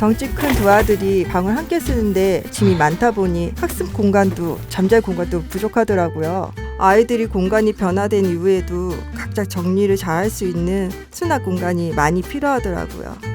덩치 큰 두 아들이 방을 함께 쓰는데 짐이 많다 보니 학습 공간도 잠잘 공간도 부족하더라고요. 아이들이 공간이 변화된 이후에도 각자 정리를 잘 할 수 있는 수납 공간이 많이 필요하더라고요.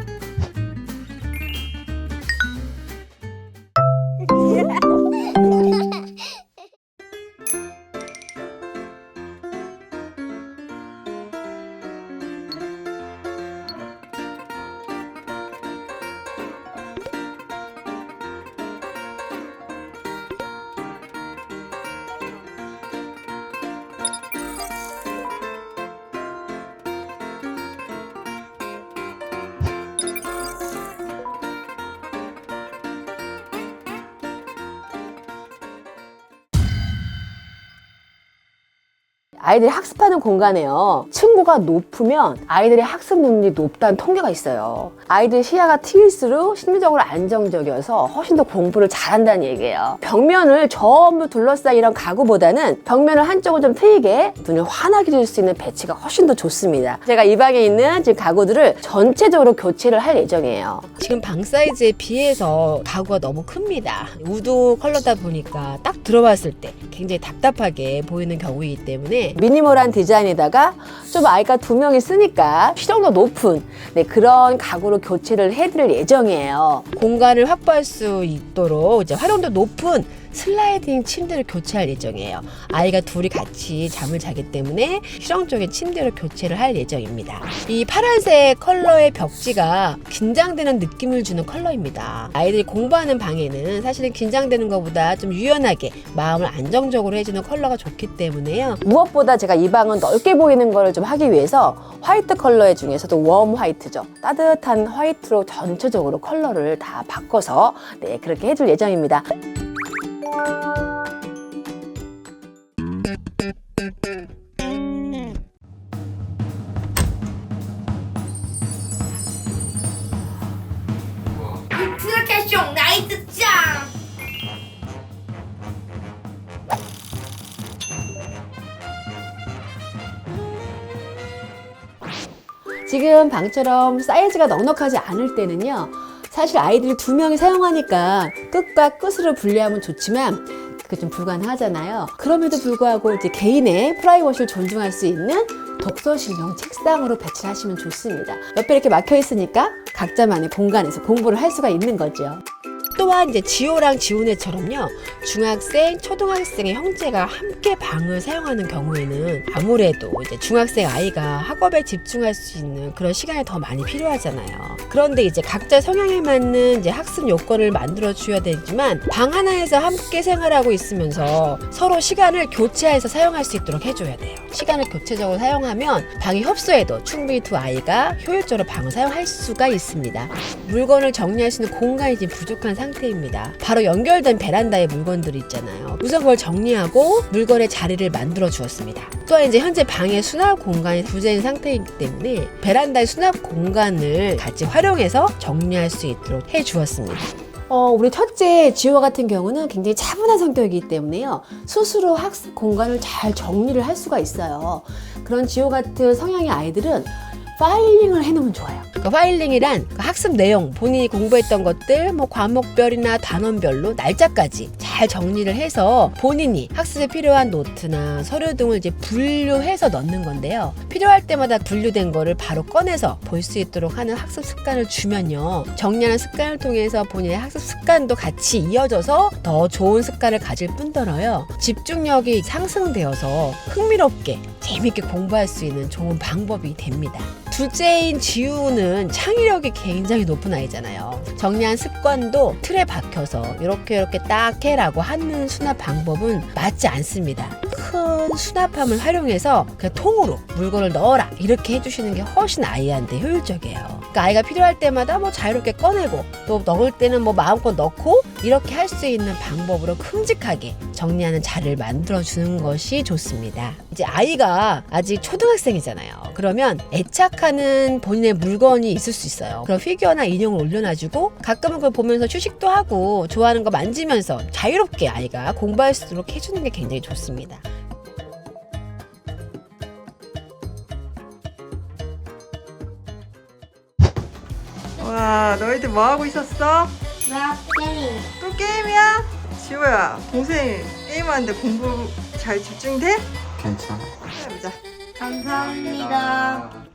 아이들이 학습하는 공간에요. 층고가 높으면 아이들의 학습 능력이 높다는 통계가 있어요. 아이들 시야가 트일수록 심리적으로 안정적이어서 훨씬 더 공부를 잘한다는 얘기예요. 벽면을 전부 둘러싸인 이런 가구보다는 벽면을 한쪽을 좀 트이게 눈을 환하게 줄 수 있는 배치가 훨씬 더 좋습니다. 제가 이 방에 있는 지금 가구들을 전체적으로 교체를 할 예정이에요. 지금 방 사이즈에 비해서 가구가 너무 큽니다. 우드 컬러다 보니까 딱 들어봤을 때 굉장히 답답하게 보이는 경우이기 때문에 미니멀한 디자인에다가 좀 아이가 두 명이 쓰니까 실용도 높은 네, 그런 가구로 교체를 해드릴 예정이에요. 공간을 확보할 수 있도록 이제 활용도 높은 슬라이딩 침대를 교체할 예정이에요. 아이가 둘이 같이 잠을 자기 때문에 실용적인 침대로 교체를 할 예정입니다. 이 파란색 컬러의 벽지가 긴장되는 느낌을 주는 컬러입니다. 아이들이 공부하는 방에는 사실은 긴장되는 것보다 좀 유연하게 마음을 안정적으로 해주는 컬러가 좋기 때문에요. 무엇보다 제가 이 방은 넓게 보이는 거를 좀 하기 위해서 화이트 컬러의 중에서도 웜 화이트죠. 따뜻한 화이트로 전체적으로 컬러를 다 바꿔서 네, 그렇게 해줄 예정입니다. 지금 방처럼 사이즈가 넉넉하지 않을 때는요. 사실 아이들이 두 명이 사용하니까 끝과 끝으로 분리하면 좋지만 그게 좀 불가능하잖아요. 그럼에도 불구하고 이제 개인의 프라이버시를 존중할 수 있는 독서실용 책상으로 배치를 하시면 좋습니다. 옆에 이렇게 막혀 있으니까 각자만의 공간에서 공부를 할 수가 있는 거죠. 또한 이제 지호랑 지훈애처럼요 중학생, 초등학생의 형제가 함께 방을 사용하는 경우에는 아무래도 이제 중학생 아이가 학업에 집중할 수 있는 그런 시간이 더 많이 필요하잖아요. 그런데 이제 각자 성향에 맞는 이제 학습 요건을 만들어 줘야 되지만 방 하나에서 함께 생활하고 있으면서 서로 시간을 교체해서 사용할 수 있도록 해줘야 돼요. 시간을 교체적으로 사용하면 방이 협소해도 충분히 두 아이가 효율적으로 방을 사용할 수가 있습니다. 물건을 정리할 수 있는 공간이 지금 부족한 상 태입니다. 바로 연결된 베란다의 물건들이 있잖아요. 우선 그걸 정리하고 물건의 자리를 만들어 주었습니다. 또한 이제 현재 방의 수납 공간이 부재인 상태이기 때문에 베란다의 수납 공간을 같이 활용해서 정리할 수 있도록 해 주었습니다. 어, 우리 첫째 지호 같은 경우는 굉장히 차분한 성격이기 때문에요. 스스로 학습 공간을 잘 정리를 할 수가 있어요. 그런 지호 같은 성향의 아이들은 파일링을 해놓으면 좋아요. 그 파일링이란 그 학습 내용, 본인이 공부했던 것들, 뭐 과목별이나 단원별로 날짜까지 잘 정리를 해서 본인이 학습에 필요한 노트나 서류 등을 이제 분류해서 넣는 건데요. 필요할 때마다 분류된 거를 바로 꺼내서 볼 수 있도록 하는 학습 습관을 주면요. 정리하는 습관을 통해서 본인의 학습 습관도 같이 이어져서 더 좋은 습관을 가질 뿐더러요. 집중력이 상승되어서 흥미롭게 재밌게 공부할 수 있는 좋은 방법이 됩니다. 둘째인 지우는 창의력이 굉장히 높은 아이잖아요. 정리한 습관도 틀에 박혀서 이렇게 이렇게 딱 해라 고 하는 수납 방법은 맞지 않습니다. 큰 수납함을 활용해서 그냥 통으로 물건을 넣어라 이렇게 해주시는 게 훨씬 아이한테 효율적이에요. 그러니까 아이가 필요할 때마다 뭐 자유롭게 꺼내고 또 넣을 때는 뭐 마음껏 넣고 이렇게 할 수 있는 방법으로 큼직하게 정리하는 자리를 만들어 주는 것이 좋습니다. 이제 아이가 아직 초등학생이잖아요. 그러면 애착하는 본인의 물건이 있을 수 있어요. 그럼 피규어나 인형을 올려놔주고 가끔은 그걸 보면서 휴식도 하고 좋아하는 거 만지면서 자유롭게 아이가 공부할 수 있도록 해주는 게 굉장히 좋습니다. 어, 와, 너희들 뭐 하고 있었어? 나 게임. 또 게임이야? 지호야, 동생 게임하는데 공부 잘 집중돼? 괜찮아. 해보자. 감사합니다.